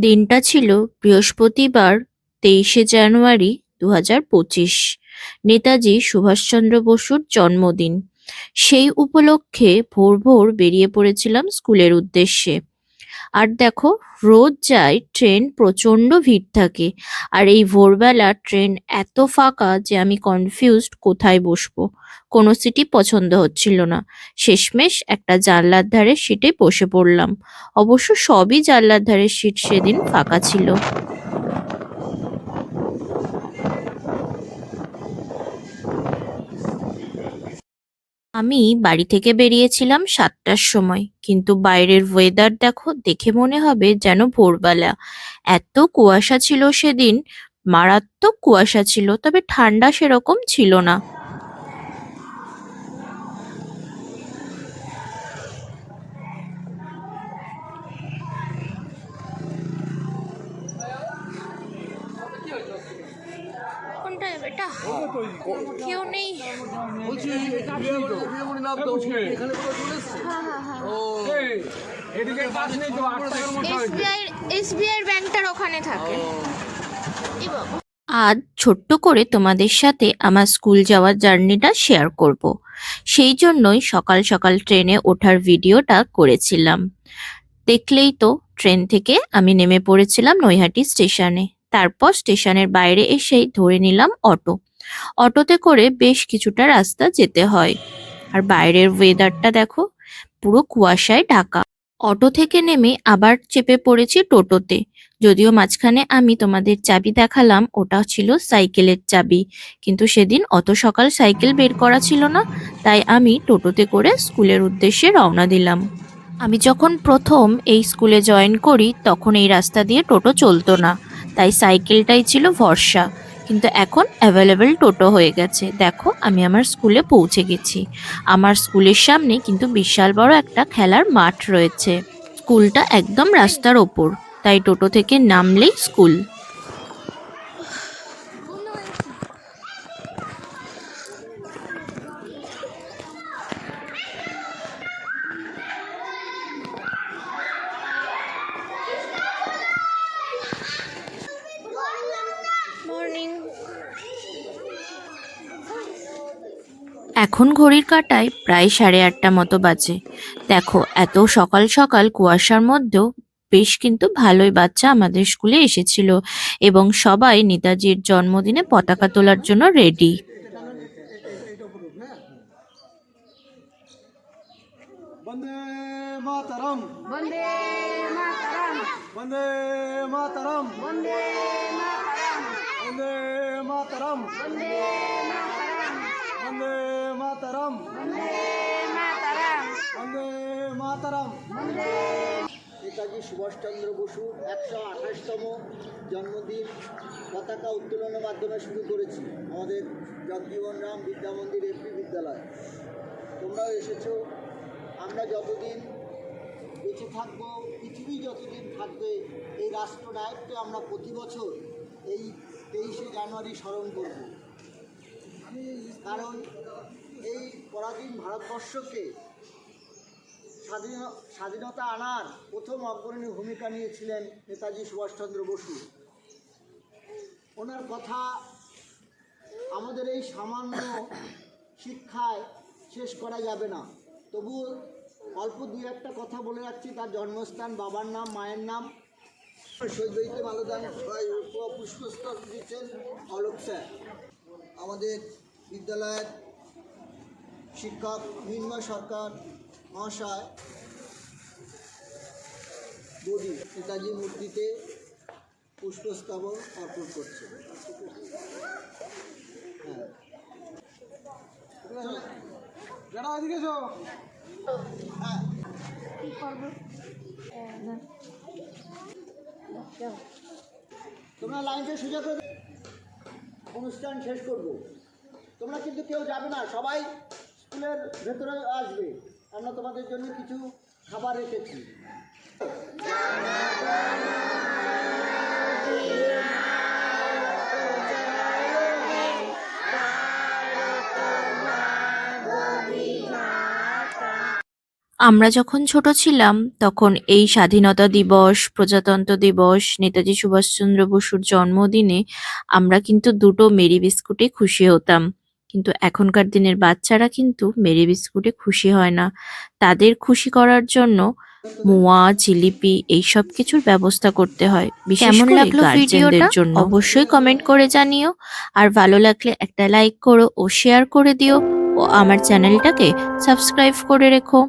দিনটা ছিল বৃহস্পতিবার, তেইশে জানুয়ারি দু হাজার পঁচিশ। নেতাজি সুভাষচন্দ্র বসুর জন্মদিন। সেই উপলক্ষে ভোর ভোর বেরিয়ে পড়েছিলাম স্কুলের উদ্দেশ্যে। আর দেখো, রোজ যাই ট্রেন প্রচণ্ড ভিড় থাকে। আর এই ভোরবেলা ট্রেন এত ফাঁকা যে আমি কনফিউজড কোথায় বসবো। কোনো সিটি পছন্দ হচ্ছিল না। শেষমেশ একটা জানলার ধারে সিটে বসে পড়লাম। অবশ্য সবই জানলার ধারে সিট সেদিন ফাঁকা ছিল। আমি বাড়ি থেকে বেরিয়েছিলাম সাতটার সময়। কিন্তু বাইরের ওয়েদার দেখো, দেখে মনে হবে যেন ভোরবেলা। এত কুয়াশা ছিল সেদিন, মারাত্মক কুয়াশা ছিল, তবে ঠান্ডা সেরকম ছিল না কোনটা এটা কেউ নেই বলছি বিয়েমণি নাম তো এখানে কোথাও চলে এসছে হ্যাঁ হ্যাঁ হ্যাঁ ও এদিকে বাস নেই তো আট এসবিআই ব্যাংকটার ওখানে থাকে। ও। এ বাবা। আজ ছোট্ট করে তোমাদের সাথে আমার স্কুল যাওয়ার জার্নিটা শেয়ার করব। সেই জন্যই সকাল সকাল ট্রেনে ওঠার ভিডিওটা করেছিলাম। দেখলেই তো ট্রেন থেকে আমি নেমে পড়েছিলাম নৈহাটি স্টেশনে। তারপর স্টেশনের বাইরে এসেই ধরে নিলাম অটো। অটোতে করে বেশ কিছুটা রাস্তা যেতে হয়। আর বাইরের ওয়েদারটা দেখো, পুরো কুয়াশায় ঢাকা। অটো থেকে নেমে আবার চেপে পড়েছি টোটোতে। যদিও মাঝখানে আমি তোমাদের চাবি দেখালাম, ওটা ছিল সাইকেলের চাবি। কিন্তু সেদিন অত সকাল সাইকেল বের করা ছিল না, তাই আমি টোটোতে করে স্কুলের উদ্দেশ্যে রওনা দিলাম। আমি যখন প্রথম এই স্কুলে জয়েন করি, তখন এই রাস্তা দিয়ে টোটো চলতো না, তাই সাইকেলটাই ছিল ভরসা। কিন্তু এখন অ্যাভেলেবেল টোটো হয়ে গেছে। দেখো, আমি আমার স্কুলে পৌঁছে গেছি। আমার স্কুলের সামনে কিন্তু বিশাল বড় একটা খেলার মাঠ রয়েছে। স্কুলটা একদম রাস্তার ওপর, তাই টোটো থেকে নামলেই স্কুল। মর্নিং এখন ঘড়ির কাঁটায় প্রায় সাড়ে আটটা মতো বাজে। দেখো এত সকাল সকাল কুয়াশার মধ্যেও বেশ কিন্তু ভালোই বাচ্চা আমাদের স্কুলে এসেছিল এবং সবাই নেতাজির জন্মদিনে পতাকা তোলার জন্য রেডি বন্দে মাতরম। বন্দে মাতরম। বন্দে মাতরম। বন্দে মাতরম। বন্দে মাতরম। বন্দে মাতরম। বন্দে মাতরম। বন্দে মাতরম। বন্দে মাতরম বন্দে নেতাজি সুভাষচন্দ্র বসু একশো আঠাশতম জন্মদিন পতাকা উত্তোলনের মাধ্যমে শুরু করেছি আমাদের জগজীবন রাম বিদ্যা মন্দির এমপি বিদ্যালয়। তোমরাও এসেছ। আমরা যতদিন বেঁচে থাকব পৃথিবী যতদিন থাকবে এই রাষ্ট্রনায়ককে আমরা প্রতি বছর এই তেইশে জানুয়ারি স্মরণ করব। কারণ এই পরাধীন ভারতবর্ষকে স্বাধীন স্বাধীনতা আনার প্রথম অগ্রণী ভূমিকা নিয়েছিলেন নেতাজি সুভাষচন্দ্র বসু। ওনার কথা আমাদের এই সামান্য শিক্ষায় শেষ করা যাবে না। তবু অল্প দুই একটা কথা বলে রাখছি। তার জন্মস্থান, বাবার নাম, মায়ের নাম বইতে মালদান পুষ্পস্তর দিচ্ছেন অলোক স্যার। আমাদের বিদ্যালয়ের শিক্ষক মিন্ময় সরকার মহাশয় বডি নেতাজি মূর্তিতে পুষ্পস্তবক অর্পণ করছে। হ্যাঁ। তোমরা লাইনটা সোজা করে অনুষ্ঠান শেষ করব। তোমরা কিন্তু কেউ যাবে না, সবাই স্কুলের ভেতরে আসবে। আমরা তোমাদের জন্য কিছু খাবার রেখেছি। আমরা যখন ছোট ছিলাম তখন এই স্বাধীনতা দিবস প্রজাতন্ত্র দিবস নেতাজি সুভাষচন্দ্র বসুর জন্মদিনে আমরা কিন্তু দুটো মেরি বিস্কুটে খুশি হতাম। কিন্তু এখনকার দিনের বাচ্চারা কিন্তু মেরি বিস্কুটে খুশি হয় না। তাদের খুশি করার জন্য মোয়া জিলিপি এইসব কিছুর ব্যবস্থা করতে হয়। কেমন লাগল ভিডিওটা? জন্য। অবশ্যই কমেন্ট করে জানিও। আর ভালো লাগলে একটা লাইক করো ও শেয়ার করে দিও। ও আমার চ্যানেলটাকে সাবস্ক্রাইব করে রেখো।